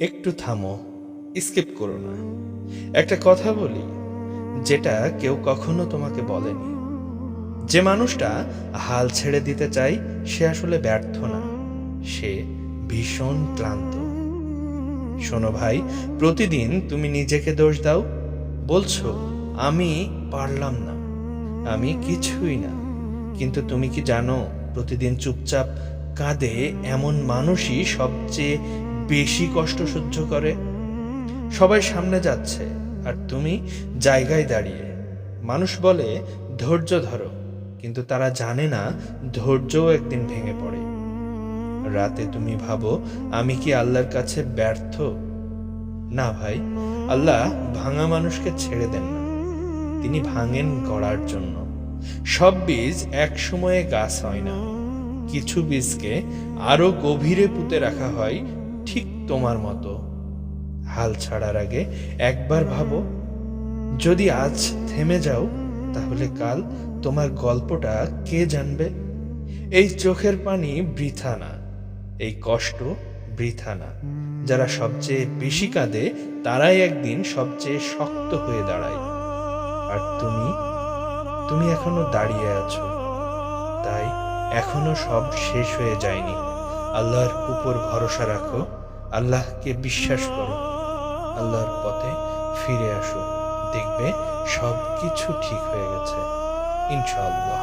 একটু থামো, স্কিপ করো না। একটা কথা বলি, যেটা কেউ কখনো তোমাকে বলেনি। যে মানুষটা হাল ছেড়ে দিতে চায় সে আসলে ব্যর্থ না, সে ভীষণ ক্লান্ত। শোনো ভাই, প্রতিদিন তুমি নিজেকে দোষ দাও, বলছো, আমি পারলাম না, আমি কিছুই না। কিন্তু তুমি কি জানো, প্রতিদিন চুপচাপ কাঁদে এমন মানুষই সবচেয়ে বেশি কষ্ট সহ্য করে। সবাই সামনে যাচ্ছে, আর তুমি জায়গায় দাঁড়িয়ে। মানুষ বলে, ধৈর্য ধরো। কিন্তু তারা জানে না, ধৈর্যও একদিন ভেঙে পড়ে। রাতে তুমি ভাবো, আমি কি আল্লাহর কাছে ব্যর্থ? না ভাই, আল্লাহ ভাঙা মানুষকে ছেড়ে দেন না। তিনি ভাঙেন গড়ার জন্য। সব বীজ এক সময়ে গাছ হয় না। কিছু বীজকে আরও গভীরে পুঁতে রাখা হয় ঠিক তোমার মতো। হাল ছাড়ার আগে একবার ভাবো, যদি আজ থেমে যাও, তাহলে কাল তোমার গল্পটা কে জানবে? এই চোখের পানি বৃথা না, এই কষ্ট বৃথা না। যারা সবচেয়ে বেশি কাঁদে, তারাই একদিন সবচেয়ে শক্ত হয়ে দাঁড়ায়। আর তুমি তুমি এখনও দাঁড়িয়ে আছো। তাই এখনও সব শেষ হয়ে যায়নি। আল্লাহর উপর ভরসা রাখো, আল্লাহকে বিশ্বাস করো, আল্লাহর পথে ফিরে আসো, দেখবে সব কিছু ঠিক হয়ে গেছে, ইনশাআল্লাহ।